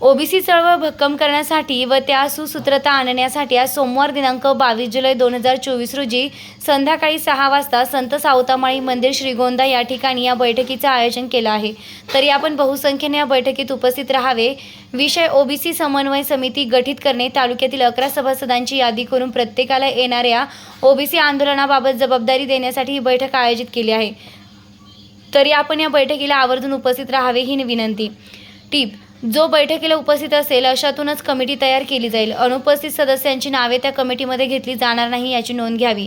OBC चळवळ भक्कम करण्यासाठी व त्या सुसूत्रता आणण्यासाठी आज सोमवार दिनांक बावीस जुलै दोन हजार चोवीस रोजी संध्याकाळी सहा वाजता संत सावतामाळी मंदिर श्रीगोंदा या ठिकाणी या बैठकीचं आयोजन केलं आहे. तरी आपण बहुसंख्येने या बैठकीत उपस्थित राहावे. विषय ओबीसी समन्वय समिती गठीत करणे तालुक्यातील अकरा सभासदांची यादी करून प्रत्येकाला येणाऱ्या ओबीसी आंदोलनाबाबत जबाबदारी देण्यासाठी ही बैठक आयोजित केली आहे. तरी आपण या बैठकीला आवर्जून उपस्थित राहावे ही विनंती. टीप जो बैठकीला उपस्थित असेल अशातूनच कमिटी तयार केली जाईल. अनुपस्थित सदस्यांची नावे त्या कमिटीमध्ये घेतली जाणार नाही याची नोंद घ्यावी.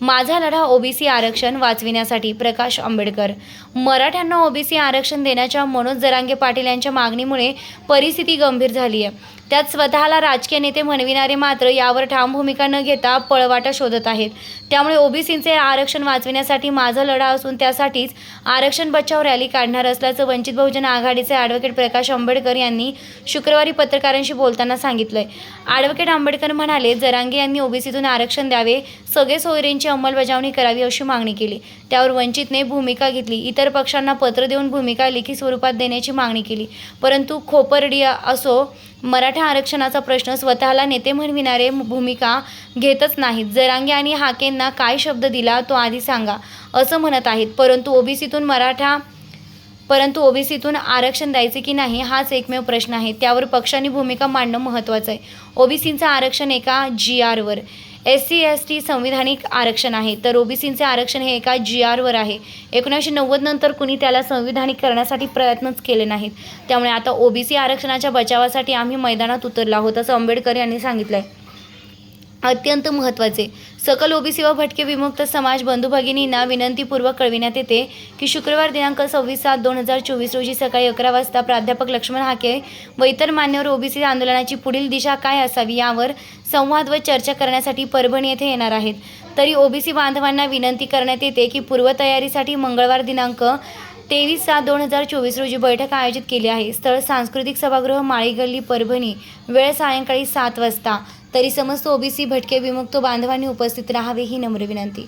माझा लढा ओबीसी आरक्षण वाचविण्यासाठी प्रकाश आंबेडकर. मराठ्यांना ओबीसी आरक्षण देण्याच्या मनोज जरांगे पाटील यांच्या मागणीमुळे परिस्थिती गंभीर झाली आहे त्यात स्वतःला राजकीय नेते म्हणविणारे मात्र यावर ठाम भूमिका न घेता पळवाटा शोधत आहेत. त्यामुळे ओबीसींचे आरक्षण वाचविण्यासाठी माझा लढा असून त्यासाठीच आरक्षण बचाव रॅली काढणार असल्याचं वंचित बहुजन आघाडीचे ॲडव्होकेट प्रकाश आंबेडकर यांनी शुक्रवारी पत्रकारांशी बोलताना सांगितलंय. ॲडव्होकेट आंबेडकर म्हणाले जरांगे यांनी ओबीसीतून आरक्षण द्यावे सगळे सोयरींची अंमलबजावणी करावी अशी मागणी केली. त्यावर वंचितने भूमिका घेतली. इतर पक्षांना पत्र देऊन भूमिका लिखी स्वरूपात देण्याची मागणी केली. परंतु खोपरडी असो मराठा आरक्षणाचा प्रश्न स्वतःला नेते म्हणविणारे भूमिका घेतच नाहीत. जरांगे आणि हाकेंना काय शब्द दिला तो आधी सांगा असं म्हणत आहेत. परंतु ओबीसीतून मराठा परंतु ओबीसीतून आरक्षण द्यायचे की नाही हाच एकमेव प्रश्न आहे. त्यावर पक्षांनी भूमिका मांडणं महत्त्वाचं आहे. ओबीसींचं आरक्षण एका जी आरवर एस सी एस टी संविधानिक आरक्षण आहे. तर ओबीसींचे आरक्षण हे एका जी आरवर आहे. एकोणीसशे नव्वद नंतर कुणी त्याला संविधानिक करण्यासाठी प्रयत्नच केले नाहीत. त्यामुळे आता ओबीसी आरक्षणाच्या बचावासाठी आम्ही मैदानात उतरलो आहोत असं आंबेडकर यांनी सांगितलं आहे अत्यंत महत्त्वाचे. सकल ओबीसी व भटके विमुक्त समाज बंधू भगिनींना विनंतीपूर्वक कळविण्यात येते की शुक्रवार दिनांक सव्वीस सात दोन हजार चोवीस रोजी सकाळी अकरा वाजता प्राध्यापक लक्ष्मण हाके व इतर मान्यवर ओबीसी आंदोलनाची पुढील दिशा काय असावी यावर संवाद व चर्चा करण्यासाठी परभणी येथे येणार आहेत. तरी ओबीसी बांधवांना विनंती करण्यात येते की पूर्वतयारीसाठी मंगळवार दिनांक तेवीस सात दोन हजार चोवीस रोजी बैठक आयोजित केली आहे. स्थळ सांस्कृतिक सभागृह माळी गल्ली परभणी. वेळ सायंकाळी सात वाजता. तरी समस्त ओबीसी भटके विमुक्त बांधवांनी उपस्थित राहावे ही नम्र विनंती.